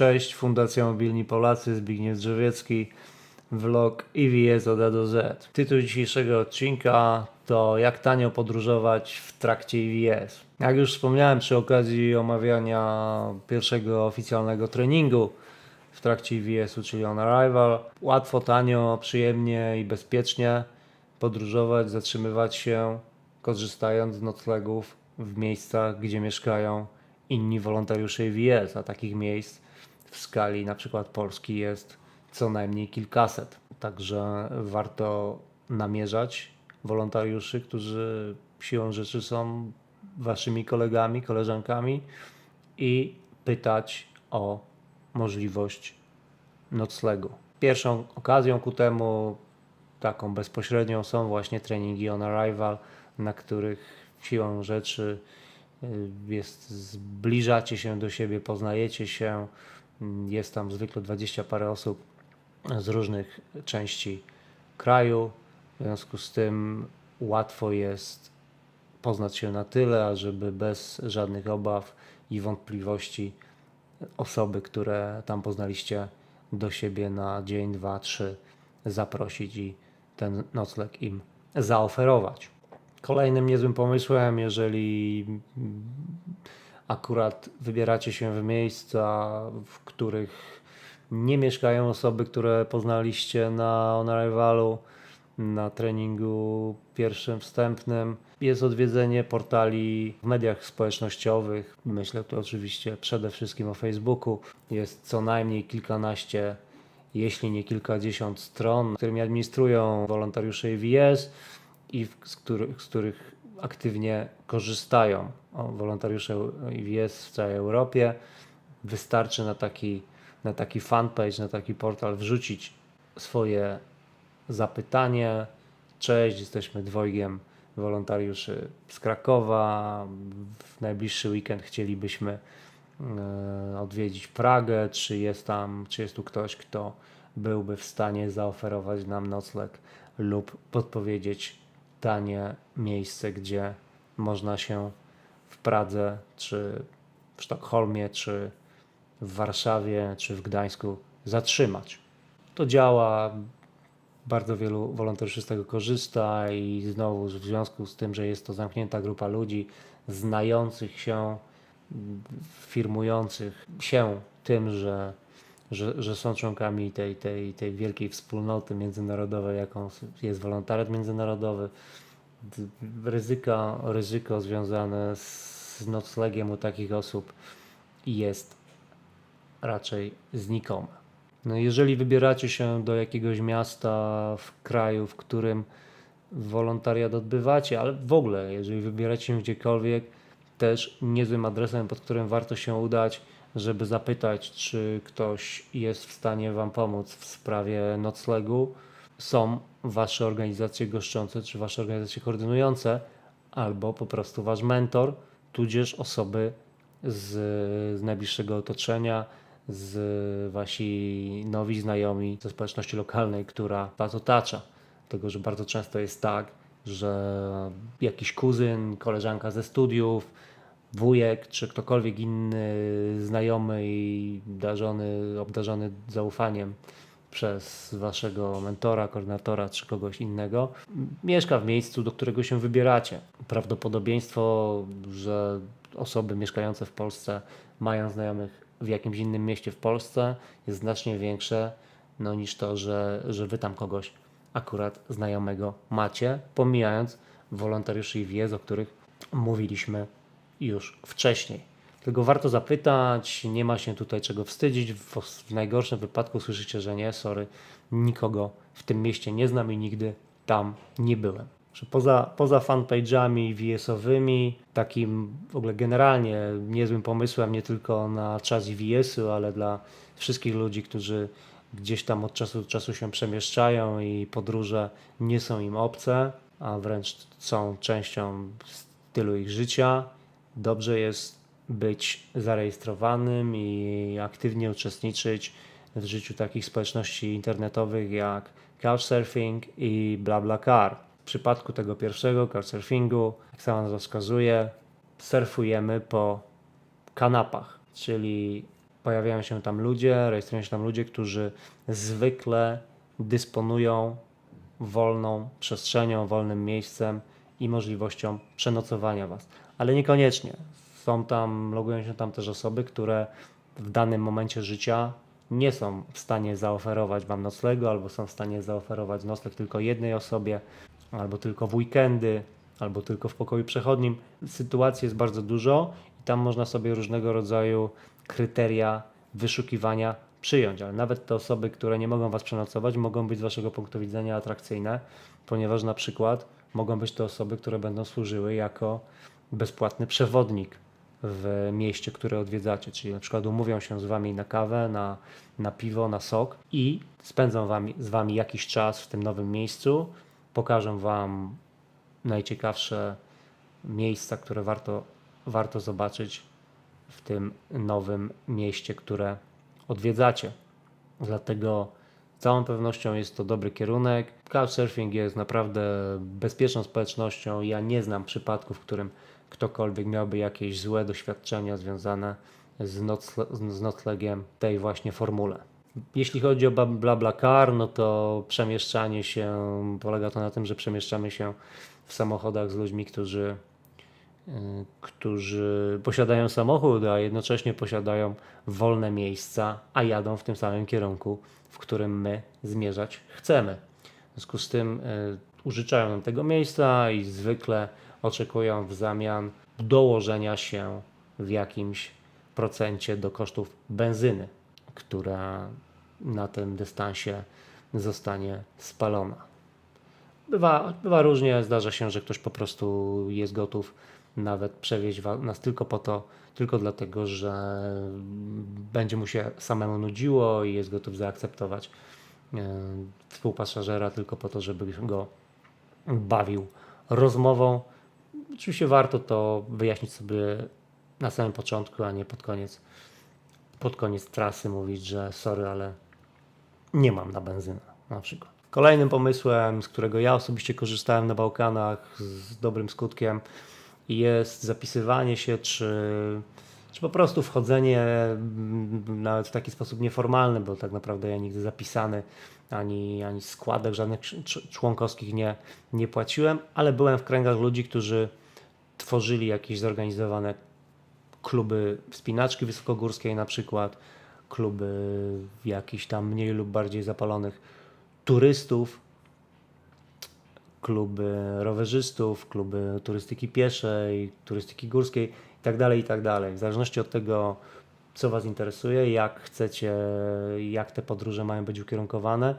Cześć, Fundacja Mobilni Polacy, Zbigniew Drzewiecki, vlog EVS od A do Z. Tytuł dzisiejszego odcinka to jak tanio podróżować w trakcie EVS. Jak już wspomniałem przy okazji omawiania pierwszego oficjalnego treningu w trakcie EVS-u, czyli On Arrival, łatwo, tanio, przyjemnie i bezpiecznie podróżować, zatrzymywać się, korzystając z noclegów w miejscach, gdzie mieszkają inni wolontariusze EVS, a takich miejsc w skali na przykład Polski jest co najmniej kilkaset. Także warto namierzać wolontariuszy, którzy siłą rzeczy są waszymi kolegami, koleżankami i pytać o możliwość noclegu. Pierwszą okazją ku temu, taką bezpośrednią, są właśnie treningi on arrival, na których siłą rzeczy y, jest, zbliżacie się do siebie, poznajecie się. Jest tam zwykle 20 parę osób z różnych części kraju. W związku z tym łatwo jest poznać się na tyle, ażeby bez żadnych obaw i wątpliwości osoby, które tam poznaliście, do siebie na dzień, dwa, trzy zaprosić i ten nocleg im zaoferować. Kolejnym niezłym pomysłem, jeżeli akurat wybieracie się w miejsca, w których nie mieszkają osoby, które poznaliście na On Arrivalu, na treningu pierwszym wstępnym. Jest odwiedzenie portali w mediach społecznościowych. Myślę tu oczywiście przede wszystkim o Facebooku. Jest co najmniej kilkanaście, jeśli nie kilkadziesiąt stron, którymi administrują wolontariusze EVS i z których, z których aktywnie korzystają wolontariusze EVS w całej Europie. Wystarczy na taki, na taki fanpage, na taki portal wrzucić swoje zapytanie. Cześć, jesteśmy dwojgiem wolontariuszy z Krakowa. W najbliższy weekend chcielibyśmy e, odwiedzić Pragę. Czy jest tam, czy jest tu ktoś, kto byłby w stanie zaoferować nam nocleg lub podpowiedzieć tanie miejsce, gdzie można się w Pradze, czy w Sztokholmie, czy w Warszawie, czy w Gdańsku zatrzymać. To działa, bardzo wielu wolontariuszy z tego korzysta i znowu w związku z tym, że jest to zamknięta grupa ludzi znających się, firmujących się tym, że, że, że są członkami tej, tej, tej wielkiej wspólnoty międzynarodowej, jaką jest wolontariat międzynarodowy. Ryzyko, ryzyko związane z noclegiem u takich osób jest raczej znikome. No jeżeli wybieracie się do jakiegoś miasta w kraju, w którym wolontariat odbywacie, ale w ogóle, jeżeli wybieracie się gdziekolwiek, też niezłym adresem, pod którym warto się udać, żeby zapytać, czy ktoś jest w stanie Wam pomóc w sprawie noclegu, są Wasze organizacje goszczące, czy Wasze organizacje koordynujące, albo po prostu Wasz mentor, tudzież osoby z, z najbliższego otoczenia, z wasi nowi znajomi ze społeczności lokalnej, która was otacza. Dlatego, że bardzo często jest tak, że jakiś kuzyn, koleżanka ze studiów, wujek czy ktokolwiek inny znajomy i darzony, obdarzony zaufaniem przez waszego mentora, koordynatora czy kogoś innego, mieszka w miejscu, do którego się wybieracie. Prawdopodobieństwo, że osoby mieszkające w Polsce mają znajomych w jakimś innym mieście w Polsce jest znacznie większe no, niż to, że, że wy tam kogoś akurat znajomego macie, pomijając wolontariuszy i wiez, o których mówiliśmy już wcześniej. Tylko warto zapytać, nie ma się tutaj czego wstydzić. W, w najgorszym wypadku słyszycie, że nie, sorry, nikogo w tym mieście nie znam i nigdy tam nie byłem. Że poza, poza fanpage'ami VS-owymi, takim w ogóle generalnie niezłym pomysłem nie tylko na czas VS-u, ale dla wszystkich ludzi, którzy gdzieś tam od czasu do czasu się przemieszczają i podróże nie są im obce, a wręcz są częścią stylu ich życia. Dobrze jest być zarejestrowanym i aktywnie uczestniczyć w życiu takich społeczności internetowych jak Couchsurfing i BlaBlaCar. W przypadku tego pierwszego, Couchsurfingu, jak sama nazwa wskazuje, surfujemy po kanapach, czyli Pojawiają się tam ludzie, rejestrują się tam ludzie, którzy zwykle dysponują wolną przestrzenią, wolnym miejscem i możliwością przenocowania Was. Ale niekoniecznie. Są tam, logują się tam też osoby, które w danym momencie życia nie są w stanie zaoferować Wam noclegu, albo są w stanie zaoferować nocleg tylko jednej osobie, albo tylko w weekendy, albo tylko w pokoju przechodnim. Sytuacji jest bardzo dużo i tam można sobie różnego rodzaju kryteria wyszukiwania przyjąć, ale nawet te osoby, które nie mogą Was przenocować, mogą być z Waszego punktu widzenia atrakcyjne, ponieważ na przykład mogą być to osoby, które będą służyły jako bezpłatny przewodnik w mieście, które odwiedzacie, czyli na przykład umówią się z Wami na kawę, na, na piwo, na sok i spędzą wami, z Wami jakiś czas w tym nowym miejscu, pokażą Wam najciekawsze miejsca, które warto, warto zobaczyć w tym nowym mieście, które odwiedzacie. Dlatego z całą pewnością jest to dobry kierunek. Couchsurfing jest naprawdę bezpieczną społecznością. Ja nie znam przypadku, w którym ktokolwiek miałby jakieś złe doświadczenia związane z, nocle z noclegiem tej właśnie formule. Jeśli chodzi o BlaBlaCar, no to przemieszczanie się polega to na tym, że przemieszczamy się w samochodach z ludźmi, którzy Y, którzy posiadają samochód, a jednocześnie posiadają wolne miejsca, a jadą w tym samym kierunku, w którym my zmierzać chcemy. W związku z tym y, użyczają nam tego miejsca i zwykle oczekują w zamian dołożenia się w jakimś procencie do kosztów benzyny, która na tym dystansie zostanie spalona. Bywa, bywa różnie, zdarza się, że ktoś po prostu jest gotów nawet przewieźć nas tylko po to, tylko dlatego, że będzie mu się samemu nudziło i jest gotów zaakceptować e, współpasażera tylko po to, żeby go bawił rozmową. Oczywiście warto to wyjaśnić sobie na samym początku, a nie pod koniec, pod koniec trasy mówić, że sorry, ale nie mam na benzynę na przykład. Kolejnym pomysłem, z którego ja osobiście korzystałem na Bałkanach z dobrym skutkiem, jest zapisywanie się, czy, czy po prostu wchodzenie mm, nawet w taki sposób nieformalny, bo tak naprawdę ja nigdy zapisany ani, ani składek żadnych członkowskich nie, nie płaciłem, ale byłem w kręgach ludzi, którzy tworzyli jakieś zorganizowane kluby wspinaczki wysokogórskiej na przykład, kluby jakichś tam mniej lub bardziej zapalonych turystów, kluby rowerzystów, kluby turystyki pieszej, turystyki górskiej itd., tak itd. Tak w zależności od tego, co Was interesuje, jak chcecie, jak te podróże mają być ukierunkowane,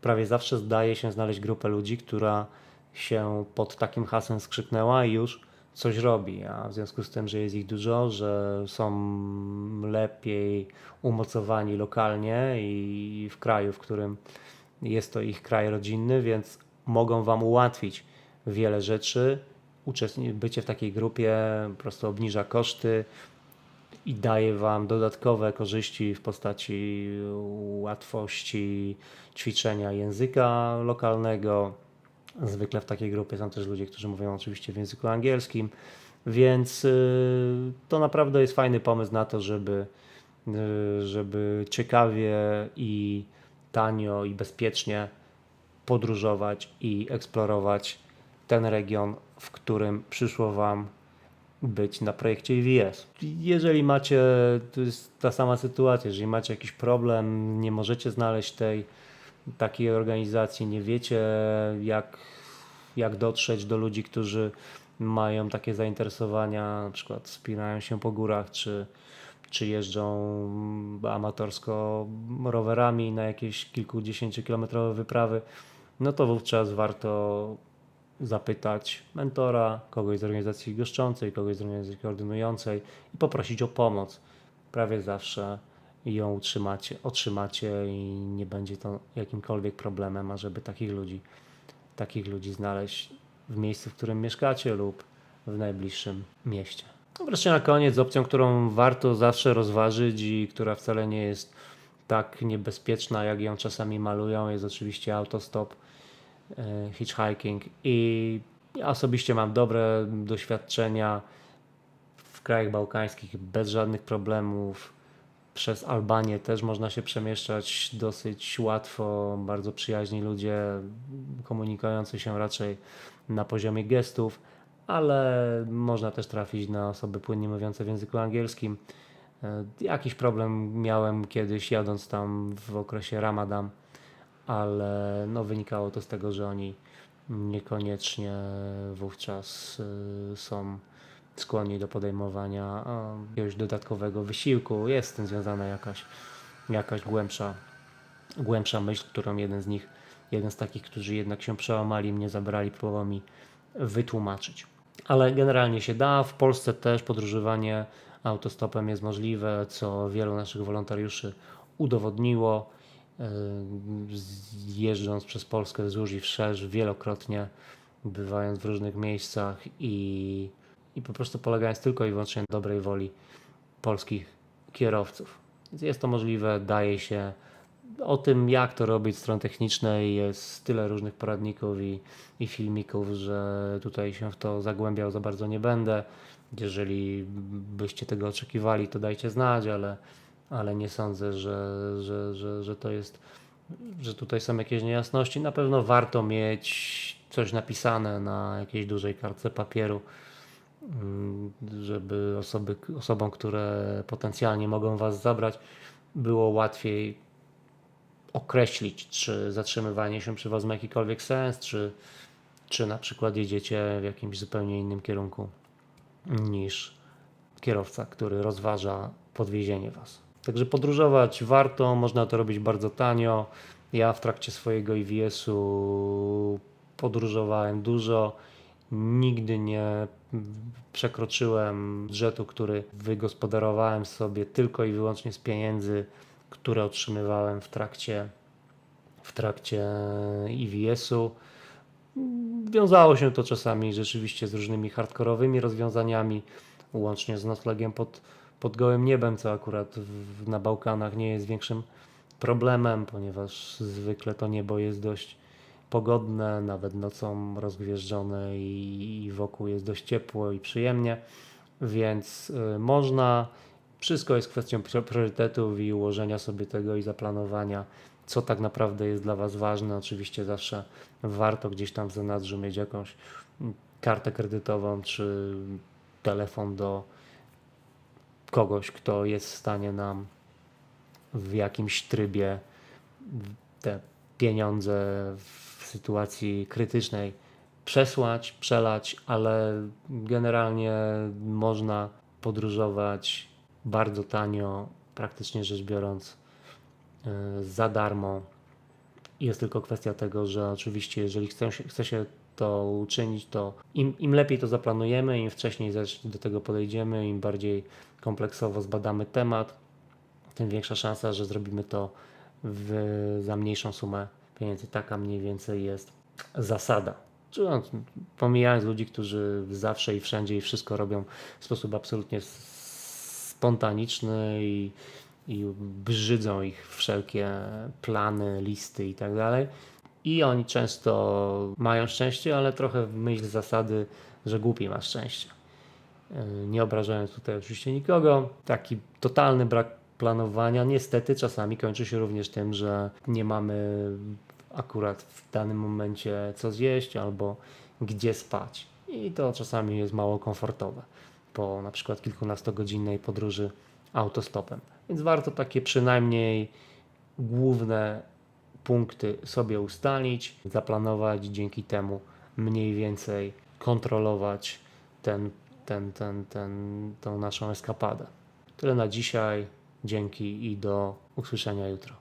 prawie zawsze zdaje się znaleźć grupę ludzi, która się pod takim hasłem skrzyknęła i już coś robi. A w związku z tym, że jest ich dużo, że są lepiej umocowani lokalnie i w kraju, w którym jest to ich kraj rodzinny, więc mogą Wam ułatwić wiele rzeczy. Bycie w takiej grupie po prostu obniża koszty i daje Wam dodatkowe korzyści w postaci łatwości ćwiczenia języka lokalnego. Zwykle w takiej grupie są też ludzie, którzy mówią oczywiście w języku angielskim, więc y, to naprawdę jest fajny pomysł na to, żeby, y, żeby ciekawie i tanio i bezpiecznie podróżować i eksplorować ten region, w którym przyszło Wam być na projekcie IWS. Jeżeli macie, to jest ta sama sytuacja, jeżeli macie jakiś problem, nie możecie znaleźć tej takiej organizacji, nie wiecie jak, jak dotrzeć do ludzi, którzy mają takie zainteresowania, na przykład wspinają się po górach, czy, czy jeżdżą amatorsko rowerami na jakieś kilkudziesięciokilometrowe wyprawy, no to wówczas warto zapytać mentora, kogoś z organizacji goszczącej, kogoś z organizacji koordynującej i poprosić o pomoc. Prawie zawsze ją utrzymacie, otrzymacie i nie będzie to jakimkolwiek problemem, ażeby takich ludzi, takich ludzi znaleźć w miejscu, w którym mieszkacie lub w najbliższym mieście. No wreszcie na koniec opcją, którą warto zawsze rozważyć i która wcale nie jest tak niebezpieczna, jak ją czasami malują, jest oczywiście autostop hitchhiking i osobiście mam dobre doświadczenia w krajach bałkańskich bez żadnych problemów. Przez Albanię też można się przemieszczać dosyć łatwo, bardzo przyjaźni ludzie, komunikujący się raczej na poziomie gestów, ale można też trafić na osoby płynnie mówiące w języku angielskim. E, Jakiś problem miałem kiedyś jadąc tam w okresie Ramadan, ale no wynikało to z tego, że oni niekoniecznie wówczas y, są skłonni do podejmowania jakiegoś dodatkowego wysiłku. Jest z tym związana jakaś, jakaś głębsza, głębsza myśl, którą jeden z nich, jeden z takich, którzy jednak się przełamali, mnie zabrali, próbował mi wytłumaczyć. Ale generalnie się da. W Polsce też podróżowanie autostopem jest możliwe, co wielu naszych wolontariuszy udowodniło. Jeżdżąc przez Polskę wzdłuż i wszerz wielokrotnie, bywając w różnych miejscach i, i po prostu polegając tylko i wyłącznie na dobrej woli polskich kierowców. Jest to możliwe, daje się. O tym, jak to robić z strony technicznej, jest tyle różnych poradników i, i filmików, że tutaj się w to zagłębiał za bardzo nie będę. Jeżeli byście tego oczekiwali, to dajcie znać, ale, ale nie sądzę, że, że, że, że to jest, że tutaj są jakieś niejasności. Na pewno warto mieć coś napisane na jakiejś dużej kartce papieru, mm, żeby osoby, osobom, które potencjalnie mogą Was zabrać, było łatwiej określić, czy zatrzymywanie się przy Was ma jakikolwiek sens, czy, czy na przykład jedziecie w jakimś zupełnie innym kierunku niż kierowca, który rozważa podwiezienie Was. Także podróżować warto, można to robić bardzo tanio. Ja w trakcie swojego IWS-u podróżowałem dużo. Nigdy nie przekroczyłem budżetu, który wygospodarowałem sobie tylko i wyłącznie z pieniędzy, które otrzymywałem w trakcie, w trakcie IWS-u. Wiązało się to czasami rzeczywiście z różnymi hardkorowymi rozwiązaniami, łącznie z noclegiem pod, pod gołym niebem, co akurat w, na Bałkanach nie jest większym problemem, ponieważ zwykle to niebo jest dość pogodne, nawet nocą rozgwieżdżone i, i wokół jest dość ciepło i przyjemnie, więc y, można. Wszystko jest kwestią prio- priorytetów i ułożenia sobie tego i zaplanowania, co tak naprawdę jest dla Was ważne. Oczywiście zawsze warto gdzieś tam w zanadrzu mieć jakąś kartę kredytową czy telefon do kogoś, kto jest w stanie nam w jakimś trybie te pieniądze w sytuacji krytycznej przesłać, przelać, ale generalnie można podróżować bardzo tanio, praktycznie rzecz biorąc, yy, za darmo. Jest tylko kwestia tego, że oczywiście, jeżeli chce się, chce się to uczynić, to im, im lepiej to zaplanujemy, im wcześniej do tego podejdziemy, im bardziej kompleksowo zbadamy temat, tym większa szansa, że zrobimy to w, za mniejszą sumę pieniędzy. Taka mniej więcej jest zasada. No, pomijając ludzi, którzy zawsze i wszędzie i wszystko robią w sposób absolutnie spontaniczny i, i brzydzą ich wszelkie plany, listy i tak dalej. I oni często mają szczęście, ale trochę w myśl zasady, że głupi ma szczęście. Yy, Nie obrażając tutaj oczywiście nikogo, taki totalny brak planowania niestety czasami kończy się również tym, że nie mamy akurat w danym momencie co zjeść albo gdzie spać. I to czasami jest mało komfortowe po na przykład kilkunastogodzinnej podróży autostopem. Więc warto takie przynajmniej główne punkty sobie ustalić, zaplanować, dzięki temu mniej więcej kontrolować ten, ten, ten, ten, tą naszą eskapadę. Tyle na dzisiaj. Dzięki i do usłyszenia jutro.